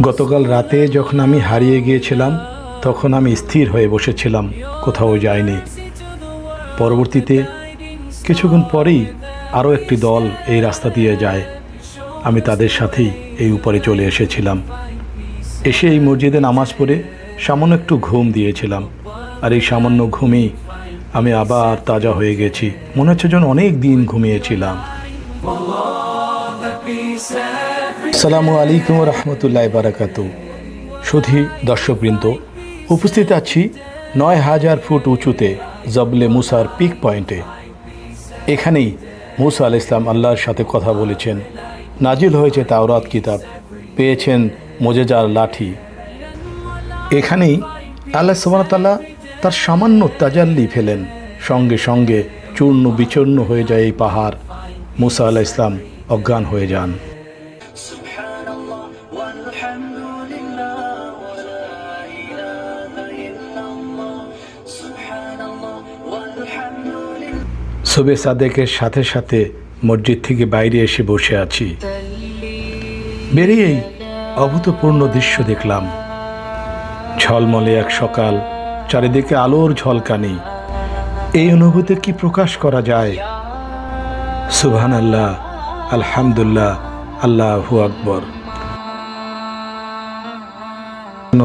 গতকাল রাতে যখন আমি হারিয়ে গিয়েছিলাম, তখন আমি স্থির হয়ে বসেছিলাম, কোথাও যাইনি। পরবর্তীতে কিছুক্ষণ পরেই আরও একটি দল এই রাস্তা দিয়ে যায়। আমি তাদের সাথেই এই উপরে চলে এসেছিলাম। এসে এই মসজিদে নামাজ পড়ে সামান্য একটু ঘুম দিয়েছিলাম। আর এই সামান্য ঘুমেই আমি আবার তাজা হয়ে গেছি। মনে হচ্ছে যেন অনেক দিন ঘুমিয়েছিলাম। সালামু আলাইকুম রহমতুল্লাহ বারাকাতু সুধী দর্শকবৃন্দ, উপস্থিত আছি নয় হাজার ফুট উঁচুতে জবলে মুসার পিক পয়েন্টে। এখানেই মুসা আল ইসলাম আল্লাহর সাথে কথা বলেছেন। নাজিল হয়েছে তাওরাত কিতাব, পেয়েছেন মোজেজার লাঠি। এখানেই আল্লাহ সুবাহতাল্লাহ তার সামান্য তাজাল্লি ফেলেন। সঙ্গে সঙ্গে চূর্ণ বিচূর্ণ হয়ে যায় এই পাহাড়। মুসা আল্লাহ ইসলাম অজ্ঞান হয়ে যান। সবে সাদেকের সাথে সাথে মসজিদ থেকে বাইরে এসে বসে আছি। বেরিয়েই অভূতপূর্ণ দৃশ্য দেখলাম। ঝলমলে এক সকাল, চারিদিকে আলোর ঝলকানি। এই অনুভূতি কি প্রকাশ করা যায়? সুবহান আল্লাহ আলহামদুলিল্লাহ, আল্লাহু আকবর।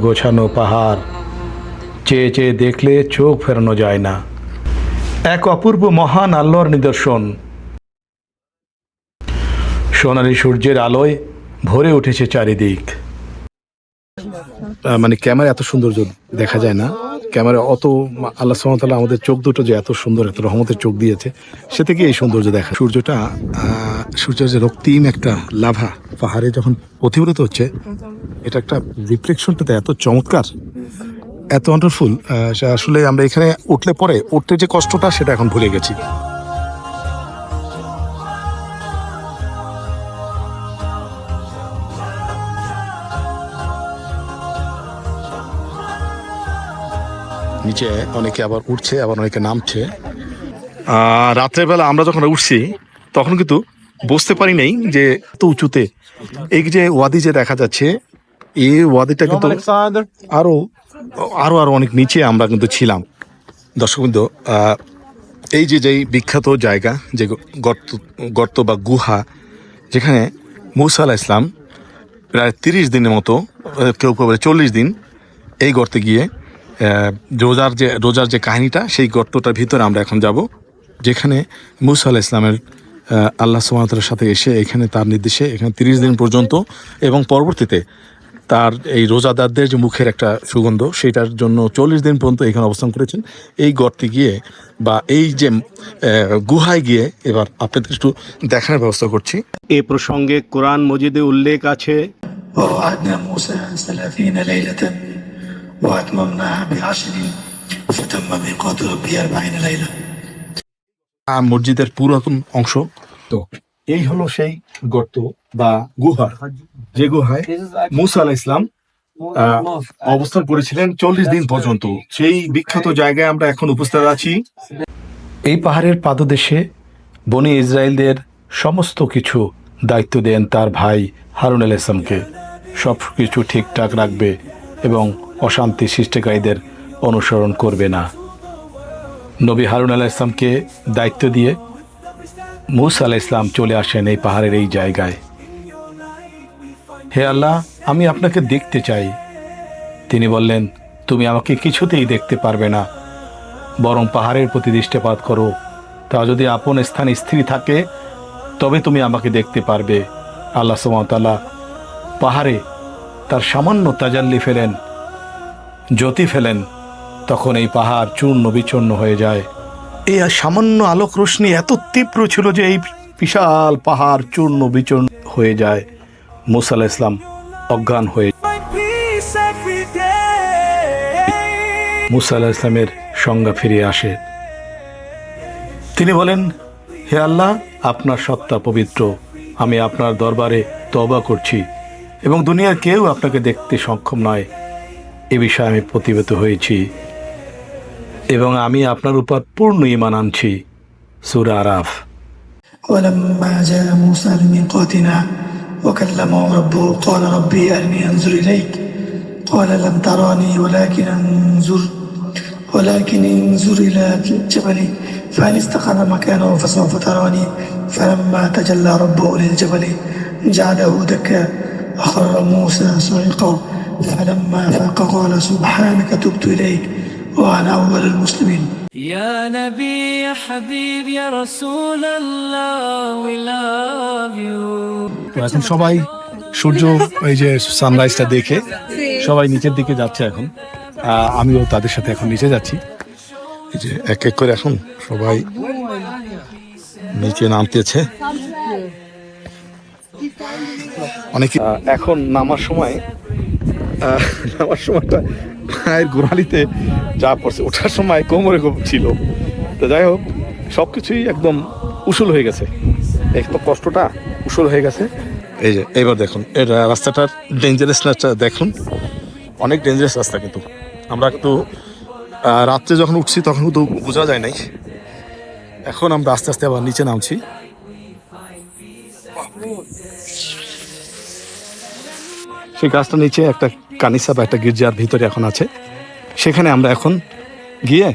গোছানো পাহাড়, চেয়ে চেয়ে দেখলে চোখ ফেরানো যায় না। এক অপূর্ব মহান আল্লাহর নিদর্শন। সোনালী সূর্যের আলোয় ভরে উঠেছে চারিদিক। মানে ক্যামেরা এত সৌন্দর্য দেখা যায় না। ক্যামেরা অত আল্লাহ সুমতাল্লাহ আমাদের চোখ দুটো যে এত সুন্দর, এত রহমতের চোখ দিয়েছে, সে থেকে এই সৌন্দর্য দেখা। সূর্যটা সূর্যের যে রক্তিম একটা লাভা পাহাড়ে যখন প্রতিফলিত হচ্ছে, এটা একটা রিফ্লেকশনটাতে এত চমৎকার। এত ওয়ান্ডারফুল আসলে আমরা এখানে উঠলে পরে উঠতে যে কষ্টটা সেটা এখন ভুলে গেছি। নিচে অনেকে আবার উঠছে আবার অনেকে নামছে। রাত্রের বেলা আমরা যখন উঠছি তখন কিন্তু বুঝতে পারি নাই যে এত উঁচুতে। এই যে ওয়াদি যে দেখা যাচ্ছে এই ওয়াদিটা কিন্তু আরও আরও আরও অনেক নিচে আমরা কিন্তু ছিলাম। দর্শকবৃন্দ এই যে যেই বিখ্যাত জায়গা, যে গর্ত গর্ত বা গুহা, যেখানে মুসা ইসলাম প্রায় তিরিশ দিনের মতো কেউ কেউ বলে চল্লিশ দিন এই গর্তে গিয়ে রোজার যে রোজার যে কাহিনীটা, সেই গর্তটার ভিতরে আমরা এখন যাব, যেখানে মুসা ইসলামের আল্লাহ সুমাতের সাথে এসে এখানে তার নির্দেশে এখানে তিরিশ দিন পর্যন্ত এবং পরবর্তীতে তার এই রোজাদারদের যে মুখের একটা সুগন্ধ সেটার জন্য চল্লিশ দিন পর্যন্ত এখানে অবস্থান করেছেন এই গর্তে গিয়ে বা এই যে আহ, গুহায় গিয়ে এবার আপনাদের একটু দেখানোর ব্যবস্থা করছি এ প্রসঙ্গে কোরআন মজিদে উল্লেখ আছে ووعدنا موسى ثلاثين ليلة وأتممناها بعشر فتم ميقات ربي أربعين ليلة আহ, মসজিদের পুরাতন অংশ তো এই হলো সেই গর্ত বা গুহা যে গুহায় মুসা আলাহ ইসলাম আহ, অবস্থান করেছিলেন চল্লিশ দিন পর্যন্ত। সেই বিখ্যাত জায়গায় আমরা এখন উপস্থিত আছি। এই পাহাড়ের পাদদেশে বনি ইসরায়েলদের সমস্ত কিছু দায়িত্ব দেন তার ভাই হারুন আল ইসলামকে সব কিছু ঠিকঠাক রাখবে এবং অশান্তি সৃষ্টিকারীদের অনুসরণ করবে না। নবী হারুন আলাহ ইসলামকে দায়িত্ব দিয়ে মুসা আলাহ ইসলাম চলে আসেন এই পাহাড়ের এই জায়গায়। হে আল্লাহ, আমি আপনাকে দেখতে চাই। তিনি বললেন, তুমি আমাকে কিছুতেই দেখতে পারবে না। বরং পাহাড়ের প্রতি দৃষ্টিপাত করো। তা যদি আপন স্থান স্থির থাকে, তবে তুমি আমাকে দেখতে পারবে। আল্লাহ সুমতাল্লাহ পাহাড়ে তার সামান্য তাজাল্লি ফেলেন, জ্যোতি ফেলেন, তখন এই পাহাড় চূর্ণ বিচূর্ণ হয়ে যায়। এই সামান্য আলোক রশ্মি এত তীব্র ছিল যে এই বিশাল পাহাড় চূর্ণ বিচূর্ণ হয়ে যায়। মুসা আলাহ ইসলাম অজ্ঞান হয়ে My peace every day মুসা আলাহ ইসলামের সংজ্ঞা ফিরে আসে তিনি বলেন হে আল্লাহ আপনার সত্তা পবিত্র আমি আপনার দরবারে তবা করছি এবং দুনিয়ার কেউ আপনাকে দেখতে সক্ষম নয় এ বিষয়ে আমি প্রতিবেত হয়েছি এবং আমি আপনার উপর পূর্ণ ইমান আনছি সুরা আরাফ ولما جاء موسى لميقاتنا وكان كلمه ربه قال ربي أرني أنظر إليك. قال لم تراني ولكن انظر ولكن انظر إلى الجبل فإن استقر مكانه فسوف تراني؟ فلما تجلى ربه للجبل جعله دكا. وخر موسى صعقا فلما فاق قال سبحانك تبت إليك وأنا أول المسلمين. يا نبي يا حبيب يا رسول الله we love you তো এখন সবাই সূর্য এই যে সানরাইজটা দেখে সবাই নিচের দিকে যাচ্ছে এখন আহ, আমিও তাদের সাথে এখন নিচে যাচ্ছি এই যে এক এক করে এখন সবাই নিচে নামতেছে অনেকে আহ, এখন নামার সময় আহ, নামার সময়টা পায়ের গোড়ালিতে যা পড়ছে, ওঠার সময় কোমরে ছিল। তো যাই হোক সব কিছুই একদম উসুল হয়ে গেছে। একদম কষ্টটা উসুল হয়ে গেছে। এই যে এবার দেখুন এটা রাস্তাটার ডেঞ্জারাসনেসটা দেখুন। অনেক ডেঞ্জারাস রাস্তা কিন্তু। আমরা একটু রাত্রে যখন উঠছি তখন কিন্তু বোঝা যায় নাই। এখন আমরা আস্তে আস্তে আবার নিচে নামছি। সেই গাছটা নিচে একটা কানিসা বা একটা গির্জার ভিতরে এখন আছে। সেখানে আমরা এখন গিয়ে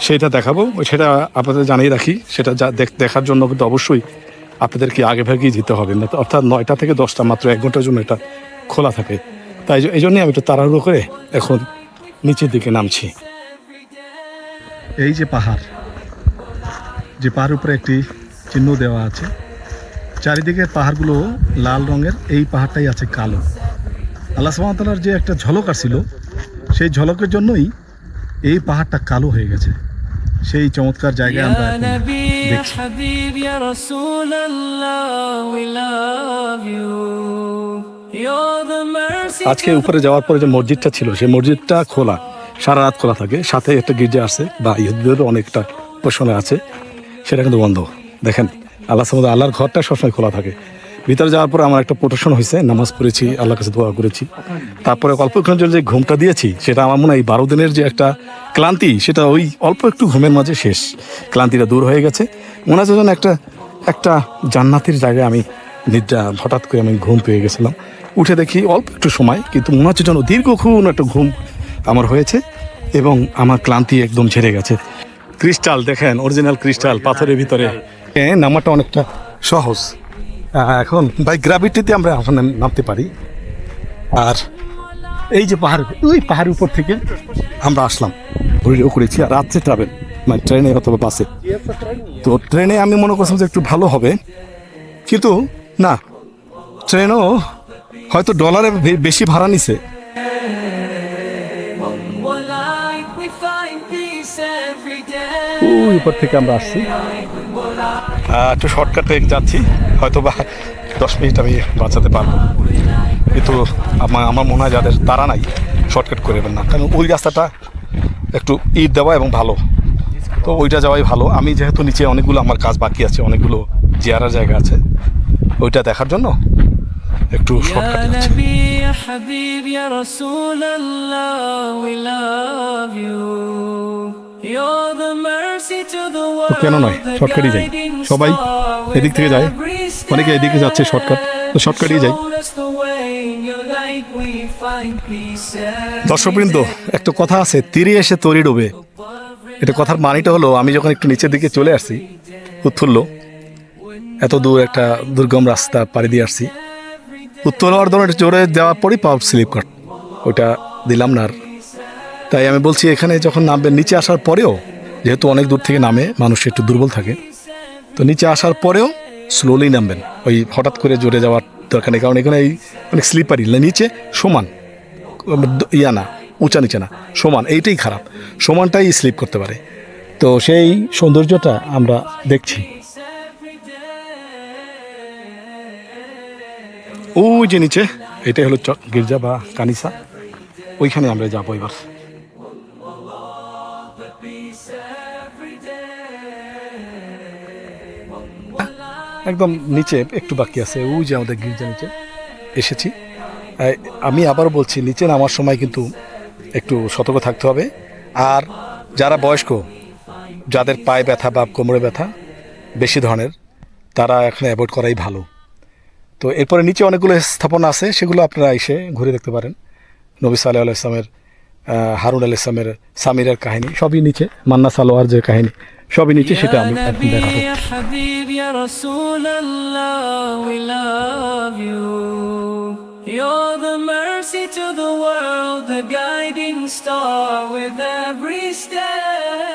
সেটা দেখাবো। সেটা আপনাদের জানিয়ে রাখি। সেটা যা দেখ- দেখার জন্য কিন্তু অবশ্যই আপনাদেরকে আগে ভাগেই যেতে হবে। না অর্থাৎ নয়টা থেকে দশটা মাত্র, এক ঘণ্টার জন্য এটা খোলা থাকে। তাই এই জন্যই আমি একটু তাড়াহুড়ো করে এখন নিচের দিকে নামছি। এই যে পাহাড়, যে পাহাড়ের উপরে একটি চিহ্ন দেওয়া আছে, চারিদিকে পাহাড়গুলো লাল রঙের, এই পাহাড়টাই আছে কালো। আল্লাহ সামাতালার যে একটা ঝলক আসছিল সেই ঝলকের জন্যই এই পাহাড়টা কালো হয়ে গেছে। সেই চমৎকার জায়গায় আমরা আজকে উপরে যাওয়ার পরে যে মসজিদটা ছিল সেই মসজিদটা খোলা। সারা রাত খোলা থাকে। সাথে একটা গির্জা আছে বা ইহুদের অনেকটা পোষণে আছে। সেটা কিন্তু বন্ধ। দেখেন আল্লাহ সামদ আল্লাহর ঘরটা সবসময় খোলা থাকে। ভিতরে যাওয়ার পরে আমার একটা প্রোটেকশন হয়েছে, নামাজ পড়েছি, আল্লাহর কাছে দোয়া করেছি। তারপরে অল্পক্ষণ জন্য যে ঘুমটা দিয়েছি, সেটা আমার মনে হয় বারো দিনের যে একটা ক্লান্তি, সেটা ওই অল্প একটু ঘুমের মাঝে শেষ। ক্লান্তিটা দূর হয়ে গেছে। মনে হচ্ছে যেন একটা একটা জান্নাতের জায়গায় আমি নিদ্রা, হঠাৎ করে আমি ঘুম পেয়ে গেছিলাম। উঠে দেখি অল্প একটু সময়, কিন্তু মনে হচ্ছে যেন দীর্ঘক্ষণ একটা ঘুম আমার হয়েছে এবং আমার ক্লান্তি একদম ঝেড়ে গেছে। ক্রিস্টাল, দেখেন, অরিজিনাল ক্রিস্টাল পাথরের ভিতরে। হ্যাঁ নামাটা অনেকটা সহজ। এখন বাই গ্রাভিটিতে আমরা এখন নামতে পারি। আর এই যে পাহাড় ওই পাহাড়ের উপর থেকে আমরা আসলাম। ঘুরেও করেছি আর রাত্রে ট্রাভেল মানে ট্রেনে অথবা বাসে তো ট্রেনে আমি মনে করছিলাম যে একটু ভালো হবে কিন্তু না ট্রেনও হয়তো ডলারে বেশি ভাড়া নিছে। ওই উপর থেকে আমরা আসছি। একটু শর্টকাটে যাচ্ছি হয়তো বা দশ মিনিট আমি বাঁচাতে পারব। কিন্তু আমার আমার মনে হয় যাদের তারা নাই শর্টকাট করে দেবেন না। কারণ ওই রাস্তাটা একটু ইট দেওয়া এবং ভালো। তো ওইটা যাওয়াই ভালো। আমি যেহেতু নিচে অনেকগুলো আমার কাজ বাকি আছে অনেকগুলো জিয়ারার জায়গা আছে ওইটা দেখার জন্য একটু শর্টকাটে যাচ্ছি। কেন নয় শর্টকাটই যাই। সবাই এদিক থেকে যায়। অনেকে এদিকে যাচ্ছে শর্টকাট তো শর্টকাটই যাই। দর্শকবৃন্দ একটা কথা আছে তীরে এসে তরি ডোবে। এটা কথার মানিটা হলো আমি যখন একটু নিচের দিকে চলে আসছি উত্তুল্ল এত দূর একটা দুর্গম রাস্তা পাড়ি দিয়ে আসছি। উত্তর হওয়ার ধরনের জোরে দেওয়ার পরই পাওয়ার স্লিপ কাট ওইটা দিলাম না আর। তাই আমি বলছি, এখানে যখন নামবেন, নিচে আসার পরেও, যেহেতু অনেক দূর থেকে নামে, মানুষ একটু দুর্বল থাকে, তো নিচে আসার পরেও স্লোলি নামবেন। ওই হঠাৎ করে জোরে যাওয়ার দরকার নেই, কারণ এখানে এই অনেক স্লিপারি না নিচে সমান, ইয়া না, উঁচা নিচে না, সমান, এইটাই খারাপ। সমানটাই স্লিপ করতে পারে। তো সেই সৌন্দর্যটা আমরা দেখছি। ওই যে নিচে, এটাই হলো গির্জা বা কানিসা, ওইখানে আমরা যাব এবার। একদম নিচে, একটু বাকি আছে ও যে আমাদের গির্জা নিচে। এসেছি। আমি আবার বলছি, নিচে নামার সময় কিন্তু একটু সতর্ক থাকতে হবে। আর যারা বয়স্ক, যাদের পায়ে ব্যথা বা কোমরে ব্যথা বেশি ধরনের, তারা এখানে অ্যাভয়েড করাই ভালো। তো এরপরে নিচে অনেকগুলো স্থাপনা আছে, সেগুলো আপনারা এসে ঘুরে দেখতে পারেন। নবী সাল্লাহ আলাইসলামের হারুন আল ইসলামের সামিরের কাহিনী, সবই নিচে মান্না সালোয়ার যে কাহিনী। সবই নিচে সেটা আমি এখন দেখাবো You're the mercy to the world, the guiding star with every step.